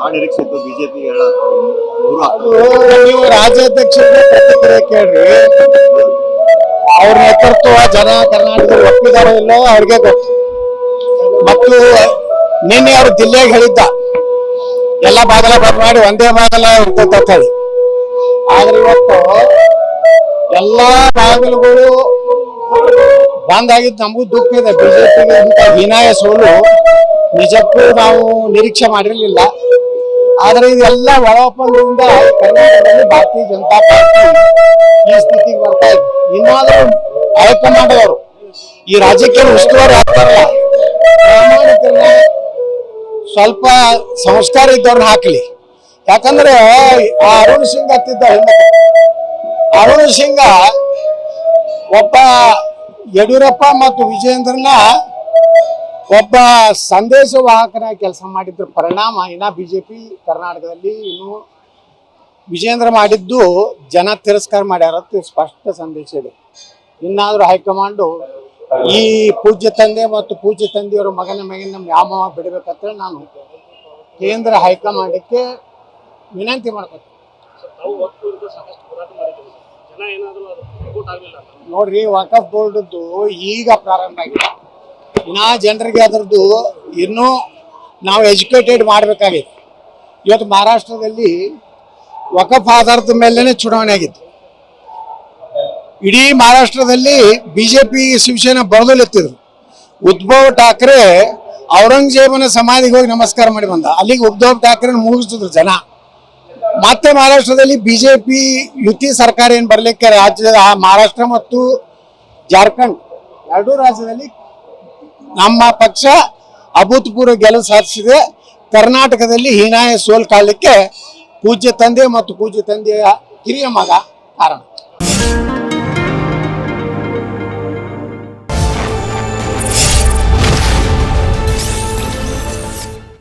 ಬಹಳ ನಿರೀಕ್ಷೆ ಇತ್ತು ಬಿಜೆಪಿ ನೀವು ಕೇಳ್ರಿ. ಅವ್ರ ನೇತೃತ್ವ ಜನ ಕರ್ನಾಟಕ ಒಪ್ಪಿದಾರೋ ಇಲ್ಲೋ ಅವ್ರಿಗೆ ಗೊತ್ತು. ಮತ್ತು ನಿನ್ನೆ ಅವ್ರು ದಿಲ್ಲಿಯಾಗ ಹೇಳಿದ್ದ. ಎಲ್ಲ ಬಾಗಲ ಬರ್ ಮಾಡಿ ಒಂದೇ ಬಾಗಲ ಇರ್ತೈತೆ ಅಂತ ಹೇಳಿ. ಆದ್ರೆ ಇವತ್ತು ಎಲ್ಲಾ ಬಾಗಿಲುಗಳು ಬಂದ್ ಆಗಿದ್ದು ನಮಗೂ ದುಃಖ ಇದೆ. ಬಿಜೆಪಿಗೆ ಇಂಥ ಹೀನಾಯ ಸೋಲು ನಿಜಕ್ಕೂ ನಾವು ನಿರೀಕ್ಷೆ ಮಾಡಿರ್ಲಿಲ್ಲ. ಆದ್ರೆ ಇದೆಲ್ಲ ಒಳಪಂದ್ರಿಂದ ಕರ್ನಾಟಕದಲ್ಲಿ ಭಾರತೀಯ ಜನತಾ ಪಾರ್ಟಿ ಈ ಸ್ಥಿತಿ ಬರ್ತಾ ಇದೆ. ಇನ್ನಾದ್ರೂ ಹೈಕಮಾಂಡ್ ಅವರು ಈ ರಾಜಕೀಯ ಉಸ್ತುವಾರಿ ಆಗ್ತಾರಲ್ಲ ಪ್ರಾಮಾಣಿಕರನ್ನ ಸ್ವಲ್ಪ ಸಂಸ್ಕಾರ ಇದ್ದವ್ರನ್ನ ಹಾಕ್ಲಿ. ಯಾಕಂದ್ರೆ ಆ ಅರುಣ್ ಸಿಂಗ್ ಹತ್ತಿದ್ದ ಹೆಣ್ಮಕ್ಳು. ಅರುಣ್ ಸಿಂಗ ಒಬ್ಬ ಯಡಿಯೂರಪ್ಪ ಮತ್ತು ವಿಜಯೇಂದ್ರನ ಒಬ್ಬ ಸಂದೇಶ ವಾಹಕನ ಕೆಲಸ ಮಾಡಿದ್ರ. ಪರಿಣಾಮ ಇನ್ನ ಬಿಜೆಪಿ ಕರ್ನಾಟಕದಲ್ಲಿ ಇನ್ನು ವಿಜೇಂದ್ರ ಮಾಡಿದ್ದು ಜನ ತಿರಸ್ಕಾರ ಮಾಡ್ಯಾರ ಸ್ಪಷ್ಟ ಸಂದೇಶ ಇದೆ. ಇನ್ನಾದ್ರೂ ಹೈಕಮಾಂಡು ಈ ಪೂಜ್ಯ ತಂದೆ ಮತ್ತು ಪೂಜ್ಯ ತಂದೆಯವರ ಮಗನ ಮಗನ ಯಾವ ಬಿಡಬೇಕಂತ ನಾನು ಕೇಂದ್ರ ಹೈಕಮಾಂಡಕ್ಕೆ ವಿನಂತಿ ಮಾಡ್ಕೊತೀನಿ ನೋಡ್ರಿ ವಕಫ್ ಬೋರ್ಡದ್ದು ಈಗ ಪ್ರಾರಂಭ ಆಗಿದೆ. ಇನ್ನ ಜನರಿಗೆ ಅದರದ್ದು ಇನ್ನೂ ನಾವು ಎಜುಕೇಟೆಡ್ ಮಾಡಬೇಕಾಗಿತ್ತು ಇವತ್ತು ಮಹಾರಾಷ್ಟ್ರದಲ್ಲಿ ವಕಫ್ ಆಧಾರದ ಮೇಲೇ ಚುನಾವಣೆ ಆಗಿತ್ತು. ಇಡೀ ಮಹಾರಾಷ್ಟ್ರದಲ್ಲಿ ಬಿಜೆಪಿ, ಶಿವಸೇನಾ ಬರದಲೆತ್ತಿದ್ರು ಉದ್ಭವ್ ಠಾಕ್ರೆ ಔರಂಗಜೇಬನ ಸಮಾಧಿಗೆ ಹೋಗಿ ನಮಸ್ಕಾರ ಮಾಡಿ ಬಂದ. ಅಲ್ಲಿಗೆ ಉದ್ಧವ್ ಠಾಕ್ರೆ ಮುಗಿಸಿದ್ರು ಜನ. ಮತ್ತೆ ಮಹಾರಾಷ್ಟ್ರದಲ್ಲಿ ಬಿಜೆಪಿ, ಯುತಿ ಸರ್ಕಾರ ಏನು ಬರ್ಲಿಕ್ಕೆ ರಾಜ್ಯದ ಮಹಾರಾಷ್ಟ್ರ ಮತ್ತು ಜಾರ್ಖಂಡ್ ಎರಡೂ ರಾಜ್ಯದಲ್ಲಿ ನಮ್ಮ ಪಕ್ಷ ಅಭೂತಪೂರ್ವ ಗೆಲುವು ಸಾಧಿಸಿದೆ. ಕರ್ನಾಟಕದಲ್ಲಿ ಹೀನಾಯ ಸೋಲ್ ಕಾಲಕ್ಕೆ ಪೂಜ್ಯ ತಂದೆ ಮತ್ತು ಪೂಜ್ಯ ತಂದೆಯ ಹಿರಿಯ ಮಗ ಕಾರಣ.